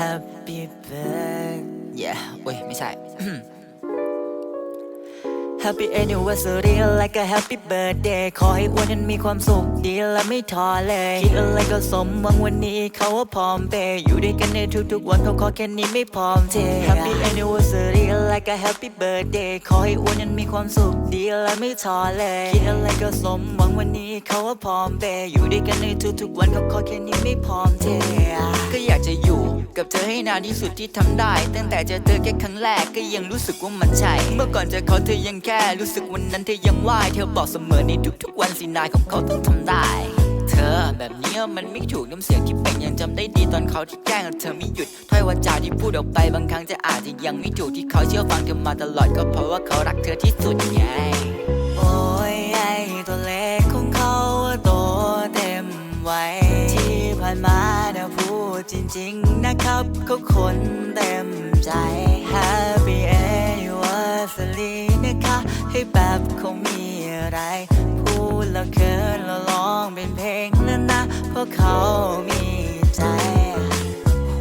Happy birthday yeah เว้ยไม่ใช่ Happy anniversary และก็ Happy birthday ขอให้อ้วนนั้นมีความสุขดีและไม่ท้อเลย คิดอะไรก็สมหวังวันนี้เขาว่าพร้อมเปย์อยู่ด้วยกันในทุกๆวันเขาขอแค่นี้ไม่พร้อมเท Happy anniversary และก็ Happy birthday ขอให้อ้วนนั้นมีความสุขดีและไม่ท้อเลย คิดอะไรก็สมหวังวันนี้เขาว่าพร้อมเปย์อยู่ด้วยกันในทุกๆวันเขาขอแค่นี้ไม่พร้อมเทก็อยากจะ กับเธอให้นานที่สุดที่ทำได้ ตั้งแต่เจอเธอแค่ครั้งแรกก็ยังรู้สึกว่ามันใช่ เมื่อก่อนเจอเขาเธอยังแค่รู้สึกวันนั้นเธอยังว่ายเธอบอกเสมอในทุกๆวันสินายของเขาต้องทำได้ เธอแบบนี้มันไม่ถูกน้ำเสียงที่เป็นยังจำได้ดีตอนเขาที่แกล้งเธอไม่หยุดถ้อยวาจาที่พูดออกไปบางครั้งจะอาจจะยังไม่ถูกที่เขาเชื่อฟังเธอมาตลอดก็เพราะว่าเขารักเธอที่สุดไง ผ่านมาเนี่ยพูดจริง ๆ นะครับเขาคนเต็มใจ Happy anniversary นะคะ ให้แบบเขามีอะไร พูดแล้วเคินแล้วร้องเป็นเพลงแล้วนะ เพราะเขามีใจ โห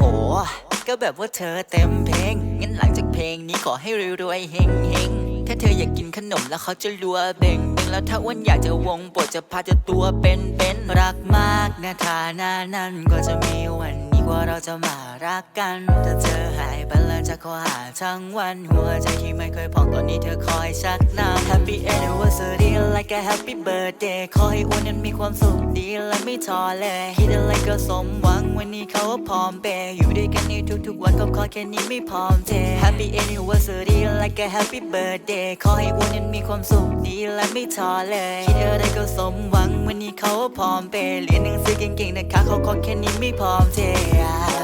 ก็แบบว่าเธอเต็มเพลง งั้นหลังจากเพลงนี้ขอให้รวยๆเฮงเฮงๆถ้าเธออยากกินขนมแล้วเขาจะรัวเบ่ง แล้วถ้าอ้วนอยากจะวงปวดจะพาจะตัวเป็นเป็นรักมากนะฐานะนั้นก็จะมีวันน กว่าเราจะมารักกันถ้าเธอหายไปแล้วจะขอหาทั้งวันหัวใจที่ไม่เคยพองตอนนี้เธอคอยชักนำ Happy anniversary like a happy birthday ขอให้อ้วนนั้นมีความสุขดีและไม่ท้อเลย คิดอะไรก็สมหวังวันนี้เขาพร้อมเปย์อยู่ด้วยกันในทุกๆวันก็ขอแค่นี้ไม่พร้อมเท Happy anniversary like a happy birthday ขอให้อ้วนนั้นมีความสุขดีและไม่ท้อเลย คิดอะไรก็สมหวังวันนี้เขาพร้อมเปย์เรียนหนังสือเก่งๆนะคะเขาขอแค่นี้ไม่พร้อมเทโอ้ยยก